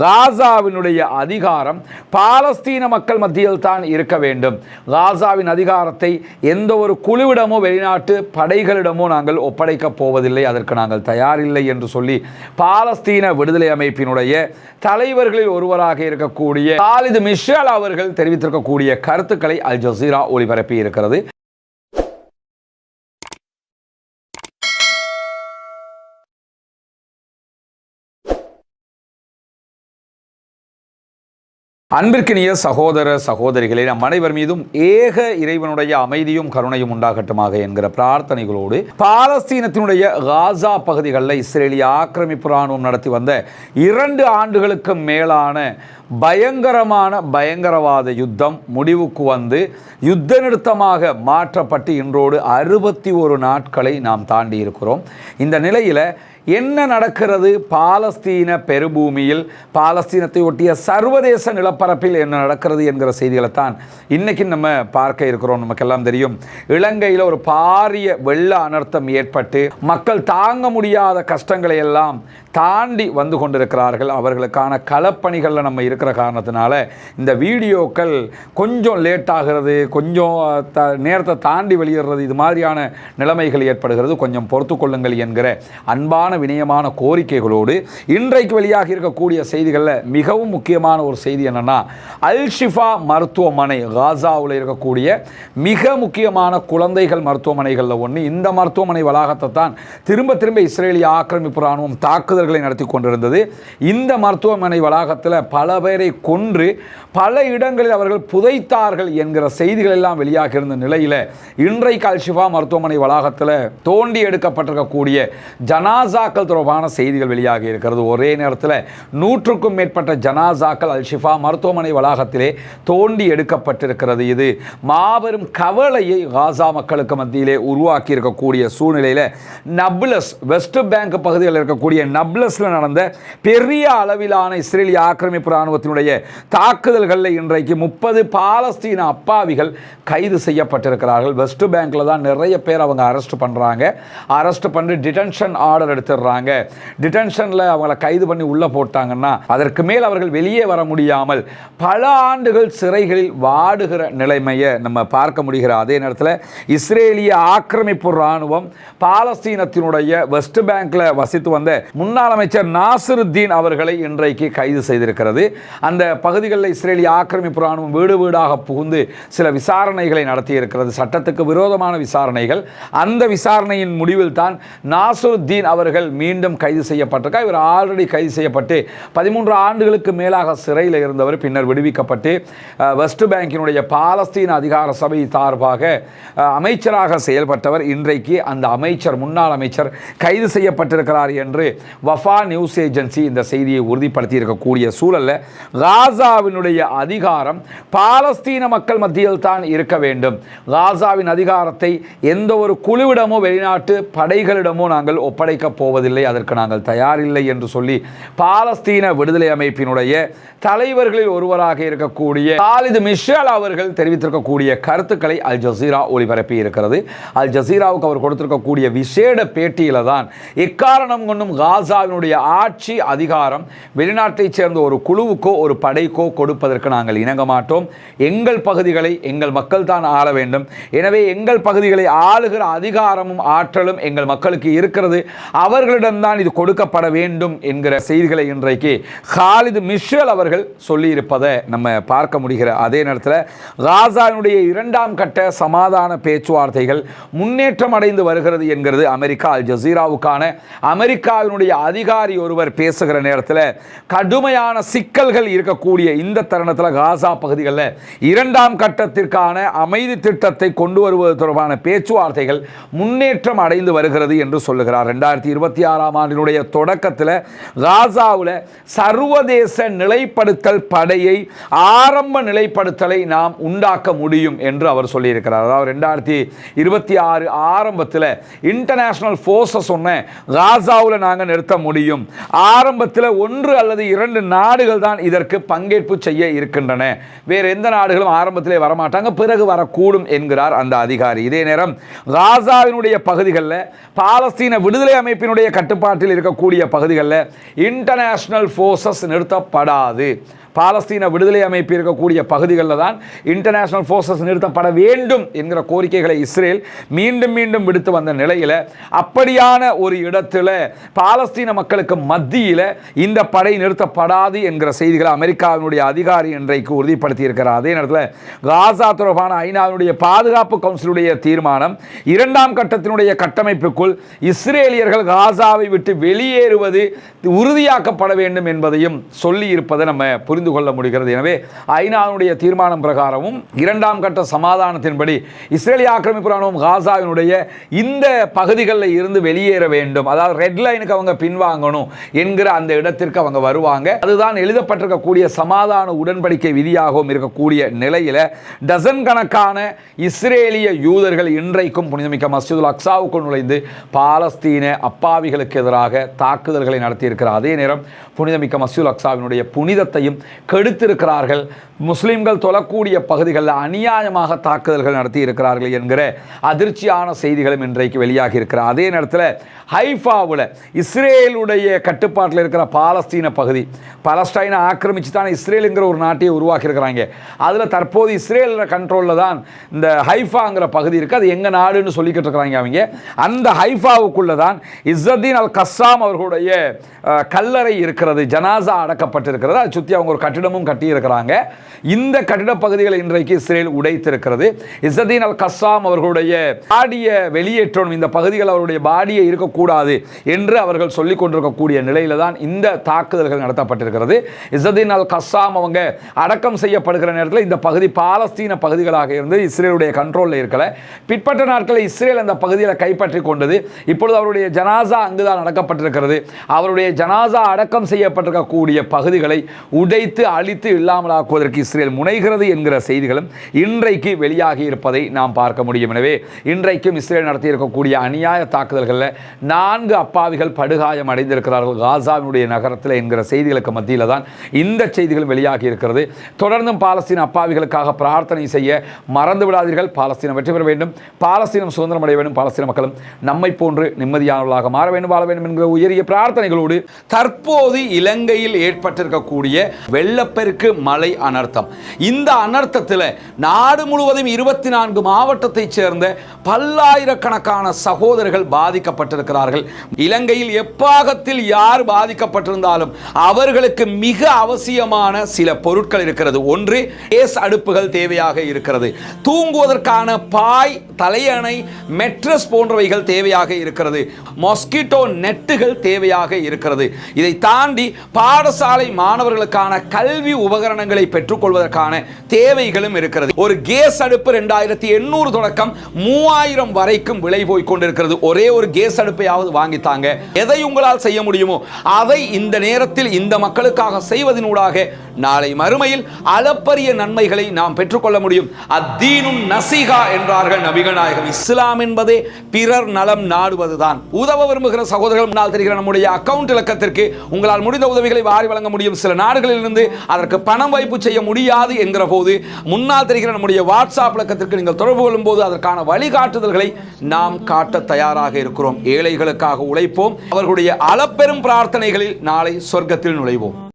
காசாவினுடைய அதிகாரம் பாலஸ்தீன மக்கள் மத்தியில் தான் இருக்க வேண்டும். காசாவின் அதிகாரத்தை எந்த ஒரு குழுவிடமோ வெளிநாட்டு படைகளிடமோ நாங்கள் ஒப்படைக்கப் போவதில்லை. அதற்கு நாங்கள் தயாரில்லை என்று சொல்லி பாலஸ்தீன விடுதலை அமைப்பினுடைய தலைவர்களில் ஒருவராக இருக்கக்கூடிய காலிது மிஷல் அவர்கள் தெரிவித்திருக்கக்கூடிய கருத்துக்களை அல் ஜசீரா ஒளிபரப்பி இருக்கிறது அன்பிற்கினிய சகோதர சகோதரிகளே நம் அனைவர் மீதும் ஏக இறைவனுடைய அமைதியும் கருணையும் உண்டாகட்டுமாக என்கிற பிரார்த்தனைகளோடு பாலஸ்தீனத்தினுடைய காசா பகுதிகளில் இஸ்ரேலிய ஆக்கிரமிப்பு ராணுவம் நடத்தி வந்த இரண்டு ஆண்டுகளுக்கு மேலான பயங்கரமான பயங்கரவாத யுத்தம் முடிவுக்கு வந்து யுத்த நிறுத்தமாக மாற்றப்பட்டு இன்றோடு அறுபத்தி ஒரு நாட்களை நாம் தாண்டி இருக்கிறோம் இந்த நிலையில் என்ன நடக்கிறது? பாலஸ்தீன பெருபூமியில் பாலஸ்தீனத்தை ஒட்டிய சர்வதேச நிலப்பரப்பில் என்ன நடக்கிறது என்கிற செய்திகளை தான் இன்றைக்கி நம்ம பார்க்க இருக்கிறோம். நமக்கெல்லாம் தெரியும். இலங்கையில் ஒரு பாரிய வெள்ள அனர்த்தம் ஏற்பட்டு மக்கள் தாங்க முடியாத கஷ்டங்களை எல்லாம் தாண்டி வந்து கொண்டிருக்கிறார்கள். அவர்களுக்கான களப்பணிகளில் நம்ம இருக்கிற காரணத்தினால இந்த வீடியோக்கள் கொஞ்சம் லேட் ஆகிறது கொஞ்சம் த நேரத்தை தாண்டி வெளியிடுறது இது மாதிரியான நிலைமைகள் ஏற்படுகிறது. கொஞ்சம் பொறுத்து கொள்ளுங்கள் என்கிற அன்பான அன்பான வினயமான கோரிக்கைகளோடு இன்றைக்கு வெளியாக இருக்கக்கூடிய செய்திகளில் மிகவும் முக்கியமான ஒரு செய்தி என்னென்னா அல்ஷிஃபா மருத்துவமனை காசாவில் இருக்கக்கூடிய மிக முக்கியமான குழந்தைகள் மருத்துவமனைகளில் ஒன்று இந்த மருத்துவமனை வளாகத்தை தான் திரும்ப திரும்ப இஸ்ரேலிய ஆக்கிரமிப்பு ராணுவம் தாக்குதல்களை நடத்தி கொண்டிருந்தது. இந்த மருத்துவமனை வளாகத்தில் பல பேரை கொன்று பல இடங்களில் அவர்கள் புதைத்தார்கள் என்கிற செய்திகள் எல்லாம் வெளியாக இருந்த நிலையில் இன்றைக்கு அல்ஷிஃபா மருத்துவமனை வளாகத்தில் தோண்டி எடுக்கப்பட்டிருக்கக்கூடிய ஜனாசா ஜனாசாக்கள் தொடர்பான செய்திகள் வெளியாகி இருக்கிறது. ஒரே நேரத்தில் நூற்றுக்கும் மேற்பட்ட ஜனாசாக்கள் அல் ஷிஃபா மருத்துவமனை வளாகத்திலே தோண்டி எடுக்கப்பட்டிருக்கிறது. இது மாபெரும் கவலையை காசா மக்களுக்கு மத்தியிலே உருவாக்கி இருக்கக்கூடிய சூழ்நிலையில் நப்லஸ் வெஸ்ட் பேங்க் பகுதியில் இருக்கக்கூடிய நப்லஸில் நடந்த பெரிய அளவிலான இஸ்ரேலிய ஆக்கிரமிப்பு இராணுவத்தினுடைய தாக்குதல்களில் இன்றைக்கு முப்பது பாலஸ்தீன அப்பாவிகள் கைது செய்யப்பட்டிருக்கிறார்கள். வெஸ்ட் பேங்க்கில் தான் நிறைய பேர் அவங்க அரெஸ்ட் பண்ணுறாங்க அரெஸ்ட் பண்ணி டிடென்ஷன் ஆர்டர் எடுத்து எடுத்துடுறாங்க. டிடென்ஷனில் அவங்கள கைது பண்ணி உள்ளே போட்டாங்கன்னா அதற்கு மேல் அவர்கள் வெளியே வர முடியாமல் பல ஆண்டுகள் சிறைகளில் வாடுகிற நிலைமையை நம்ம பார்க்க முடிகிற அதே நேரத்தில் இஸ்ரேலிய ஆக்கிரமிப்பு இராணுவம் பாலஸ்தீனத்தினுடைய வெஸ்ட் பேங்க்ல வசித்து வந்த முன்னாள் அமைச்சர் நாசிருத்தீன் அவர்களை இன்றைக்கு கைது செய்திருக்கிறது. அந்த பகுதிகளில் இஸ்ரேலிய ஆக்கிரமிப்பு இராணுவம் வீடு வீடாக புகுந்து சில விசாரணைகளை நடத்தியிருக்கிறது. சட்டத்துக்கு விரோதமான விசாரணைகள். அந்த விசாரணையின் முடிவில் தான் நாசுருத்தீன் அவர்கள் மீண்டும் கைது செய்யப்பட்டிருக்கார் இவர் ஆல்ரெடி கைது செய்யப்பட்டு பதிமூன்று ஆண்டுகளுக்கு மேலாக சிறையில் இருந்தவர் பின்னர் விடுவிக்கப்பட்டு வெஸ்ட் பேங்கினுடைய பாலஸ்தீன் அதிகார சபை சார்பாக அமைச்சராக செயல்பட்டவர். இன்றைக்கு அந்த அமைச்சர் முன்னாள் அமைச்சர் கைது செய்யப்பட்டிருக்கிறார் என்று வஃபா நியூஸ் ஏஜென்சி இந்த செய்தியை உறுதிப்படுத்தி இருக்கக்கூடிய சூழலில் காசாவினுடைய அதிகாரம் பாலஸ்தீன மக்கள் மத்தியில் தான் இருக்க வேண்டும். காசாவின் அதிகாரத்தை எந்த ஒரு குழுவிடமோ வெளிநாட்டு படைகளிடமோ நாங்கள் ஒப்படைக்கப் போவதில்லை அதற்கு நாங்கள் தயாரில்லை என்று சொல்லி பாலஸ்தீன விடுதலை அமைப்பினுடைய தலைவர்களில் ஒருவராக இருக்கக்கூடிய காலிது மிஷேல் அவர்கள் தெரிவித்திருக்கக்கூடிய கருத்துக்களை அல் ஜசீரா ஒளிபரப்பி இருக்கிறது. அல் ஜசீராவுக்கு அவர் கொடுத்திருக்கக்கூடிய விசேட பேட்டியில் தான் எக்காரணம் கொண்டும் காசாவினுடைய ஆட்சி அதிகாரம் வெளிநாட்டைச் சேர்ந்த ஒரு குழுவுக்கோ ஒரு படைக்கோ கொடுப்பதற்கு நாங்கள் இணங்க மாட்டோம். எங்கள் பகுதிகளை எங்கள் மக்கள் தான் ஆள வேண்டும். எனவே எங்கள் பகுதிகளை ஆளுகிற அதிகாரமும் ஆற்றலும் எங்கள் மக்களுக்கு இருக்கிறது. அவர்களிடம்தான் இது கொடுக்கப்பட வேண்டும் என்கிற செய்திகளை இன்றைக்கு ஹாலிது மிஷல் அவர்கள் சொல்லியிருப்பதை நம்ம பார்க்க முடிகிற அதே நேரத்தில் காசாவினுடைய இரண்டாம் கட்ட சமாதான பேச்சுவார்த்தைகள் முன்னேற்றம் அடைந்து வருகிறது என்கிறது அமெரிக்கா அல் ஜசீராவுக்கான. அமெரிக்காவினுடைய அதிகாரி ஒருவர் பேசுகிற நேரத்தில் கடுமையான சிக்கல்கள் இருக்கக்கூடிய இந்த தருணத்தில் காசா பகுதிகளில் இரண்டாம் கட்டத்திற்கான அமைதி திட்டத்தை கொண்டு வருவது தொடர்பான பேச்சுவார்த்தைகள் முன்னேற்றம் அடைந்து வருகிறது என்று சொல்லுகிறார். ரெண்டாயிரத்தி இருபத்தி ஆறாம் ஆண்டினுடைய தொடக்கத்தில் காசாவில் சர்வதேச நிலைப்படுத்தல் படையை ஆரம்ப நிலைப்படுத்தலை நாம் உண்டாக்க முடியும் என்று அவர் சொல்லியிருக்கிறார். அதாவது ரெண்டாயிரத்தி இருபத்தி ஆறு ஆரம்பத்தில் இன்டர்நேஷனல் ஃபோர்ஸஸ் ஒன்று காசாவில் நாங்கள் நிறுத்த முடியும். ஆரம்பத்தில் ஒன்று அல்லது இரண்டு நாடுகள் தான் இதற்கு பங்கேற்பு செய்ய இருக்கின்றன. வேறு எந்த நாடுகளும் ஆரம்பத்திலே வரமாட்டாங்க பிறகு வரக்கூடும் என்கிறார் அந்த அதிகாரி. இதே நேரம் காசாவினுடைய பகுதிகளில் பாலஸ்தீன விடுதலை அமைப்பின் இஸ்ரேலினுடைய கட்டுப்பாட்டில் இருக்கக்கூடிய பகுதிகளில் இன்டர்நேஷ்னல் ஃபோர்ஸஸ் நிறுத்தப்படாது. பாலஸ்தீன விடுதலை அமைப்பு இருக்கக்கூடிய பகுதிகளில் தான் இன்டர்நேஷ்னல் ஃபோர்ஸஸ் நிறுத்தப்பட வேண்டும் என்கிற கோரிக்கைகளை இஸ்ரேல் மீண்டும் மீண்டும் விடுத்து வந்த நிலையில் அப்படியான ஒரு இடத்துல பாலஸ்தீன மக்களுக்கு மத்தியில் இந்த படை நிறுத்தப்படாது என்கிற செய்திகளை அமெரிக்காவினுடைய அதிகாரி இன்றைக்கு உறுதிப்படுத்தி இருக்கிறார் அதே நேரத்தில் காசா தொடர்பான ஐநாவினுடைய பாதுகாப்பு கவுன்சிலுடைய தீர்மானம் இரண்டாம் கட்டத்தினுடைய கட்டமைப்புக்குள் இஸ்ரேலியர்கள் காசாவை விட்டு வெளியேறுவது உறுதியாக்கப்பட வேண்டும் என்பதையும் சொல்லி இருப்பதை நம்ம புரிந்து கொள்ள முடிகிறது. எனவே ஐநாவுடைய தீர்மானம் பிரகாரமும் இரண்டாம் கட்ட சமாதானத்தின்படி இஸ்ரேலிய ஆக்கிரமிப்பு ராணுவம் காசாவினுடைய இந்த பகுதிகளில் இருந்து வெளியேற வேண்டும். அதாவது ரெட் லைனுக்கு அவங்க பின்வாங்கணும் என்கிற அந்த இடத்திற்கு அவங்க வருவாங்க. அதுதான் எழுதப்பட்டிருக்கக்கூடிய சமாதான உடன்படிக்கை விதியாகவும் இருக்கக்கூடிய நிலையில் டசன் கணக்கான இஸ்ரேலிய யூதர்கள் இன்றைக்கும் புனிதமிக்க மஸ்ஜிதுல் அக்ஸாவுக்குள் நுழைந்து பாலஸ்தீன அப்பா அப்பாவிகளுக்கு எதிராக தாக்குதல்களை நடத்தியிருக்கிறார் அதே நேரம் புனிதமிக்க மசூல் அக்சாவினுடைய புனிதத்தையும் கெடுத்திருக்கிறார்கள். முஸ்லீம்கள் தொழக்கூடிய பகுதிகளில் அநியாயமாக தாக்குதல்கள் நடத்தி இருக்கிறார்கள் என்கிற அதிர்ச்சியான செய்திகளும் இன்றைக்கு வெளியாகி இருக்கிற அதே நேரத்தில் ஹைஃபாவில் இஸ்ரேலுடைய கட்டுப்பாட்டில் இருக்கிற பாலஸ்தீன பகுதி பலஸ்டைனை ஆக்கிரமிச்சு தான் இஸ்ரேலுங்கிற ஒரு நாட்டையே உருவாக்கி இருக்கிறாங்க அதில் தற்போது இஸ்ரேல் கண்ட்ரோலில் தான் இந்த ஹைஃபாங்கிற பகுதி இருக்குது அது எங்கள் நாடுன்னு சொல்லிக்கிட்டு இருக்கிறாங்க அவங்க. அந்த ஹைஃபாவுக்குள்ளே தான் இஸ்ஸதீன் அல் கஸ்ஸாம் அவர்களுடைய கல்லறை இருக்கிறது ஜனாசா அடக்கப்பட்டிருக்கிறது. அதை சுற்றி அவங்க ஒரு கட்டிடமும் கட்டியிருக்கிறாங்க. இந்த கட்டிட பகுதிகளை இன்றைக்கு இஸ்ரேல் உடைத்திருக்கிறது. இஸ்ஸதீன் அல் கஸ்ஸாம் அவர்களுடைய பாடியை வெளியேற்றணும் இந்த பகுதிகள் அவருடைய பாடியை இருக்கக்கூடாது என்று அவர்கள் சொல்லிக் கொண்டிருக்கக்கூடிய நிலையில தான் இந்த தாக்குதல்கள் நடத்தப்பட்டிருக்கிறது. இஸ்ஸதீன் அல் கஸ்ஸாம் அவங்க அடக்கம் செய்யப்படுகிற நேரத்தில் இந்த பகுதி பாலஸ்தீன பகுதிகளாக இருந்து இஸ்ரேலுடைய கண்ட்ரோலில் இருக்கல. பிற்பட்ட நாட்களில் இஸ்ரேல் அந்த பகுதியில் கைப்பற்றி கொண்டது. இப்பொழுது அவருடைய ஜனாசா அங்குதான் நடக்கப்பட்டிருக்கிறது அவருடைய ஜனாசா அடக்கம் செய்யப்பட்டிருக்கக்கூடிய பகுதிகளை உடைத்து அழித்து இல்லாமலாக்குவதற்கு இஸ்ரேல் முனைகிறது என்கிற செய்திகளும் இன்றைக்கு வெளியாகி இருப்பதை நாம் பார்க்க முடியும். எனவே இன்றைக்கும் இஸ்ரேல் நடத்தியிருக்கக்கூடிய அநியாய தாக்குதல்களில் நான்கு அப்பாவிகள் படுகாயம் அடைந்திருக்கிறார்கள். காசாவினுடைய நகரத்தில் என்கிற செய்திகளுக்கு மத்தியில் தான் இந்த செய்திகள் வெளியாகி இருக்கிறது. தொடர்ந்தும் பாலஸ்தீன அப்பாவிகளுக்காக பிரார்த்தனை செய்ய மறந்து விடாதீர்கள். பாலஸ்தீனம் வெற்றி பெற வேண்டும். பாலஸ்தீனம் சுதந்திரம் அடைய வேண்டும். பாலஸ்தீன மக்களும் நம்மை போன்று நிம்மதியானவர்களாக மாற வேண்டும் வாழ வேண்டும் என்கிற உயரிய பிரார்த்தனைகளோடு தற்போது இலங்கையில் ஏற்பட்டிருக்கக்கூடிய வெள்ளப்பெருக்கு மலை அனர்த்தம். இந்த அனர்த்தத்தில் நாடு முழுவதும் இருபத்தி நான்கு மாவட்டத்தைச் சேர்ந்த பல்லாயிரக்கணக்கான சகோதரர்கள் பாதிக்கப்பட்டிருக்கிறார்கள். இலங்கையில் எப்பாகத்தில் யார் பாதிக்கப்பட்டிருந்தாலும் அவர்களுக்கு மிக அவசியமான சில பொருட்கள் இருக்கிறது. ஒன்று கேஸ் அடுப்புகள் தேவையாக இருக்கிறது. தூங்குவதற்கான பாய் தலையணை மெட்ரஸ் போன்றவைகள் தேவையாக இருக்கிறது. மஸ்கிட்டோ நெட்டுகள் தேவையாக இருக்கிறது. இதை தாண்டி பாடசாலை மாணவர்களுக்கான கல்வி உபகரணங்களை பெற்றுக்கொள்வதற்கான தேவைகளும் இருக்கிறது. ஒரு கேஸ் அடுப்பு ரெண்டாயிரத்தி எண்ணூறு தொடக்கம் மூவாயிரம் வரைக்கும் விலை போய் கொண்டிருக்கிறது. ஒரே ஒரு கேஸ் அடுப்பையாவது வாங்கித்தாங்க எதை உங்களால் செய்ய முடியுமோ அதை இந்த நேரத்தில் இந்த மக்களுக்காக செய்வதனூடாக நாளை மறுமையில் அளப்பரிய நன்மைகளை நாம் பெற்றுக்கொள்ள முடியும். அத்தீனும் நசிகா என்றார்கள் நபிகள் நாயகம் இஸ்லாம் என்பதே பிறர் நலம் நாடுவதுதான். உதவ விரும்புகிற சகோதரர்கள் முன்னால் தெரிகிற நம்முடைய அக்கவுண்ட் இலக்கத்திற்கு உங்களால் முடிந்த உதவிகளை வாரி வழங்க முடியும். சில நாடுகளிலிருந்து அதற்கு பணம் வைப்பு செய்ய முடியாது என்கிற போது முன்னால் தெரிகிற நம்முடைய வாட்ஸ்அப் இலக்கத்திற்கு நீங்கள் தொடர்பு கொள்ளும் போது அதற்கான வழிகாட்டுதல்களை நாம் காட்ட தயாராக இருக்கிறோம். ஏழைகளுக்காக உழைப்போம். அவர்களுடைய அளப்பெரும் பிரார்த்தனைகளில் நாளை சொர்க்கத்தில் நுழைவோம்.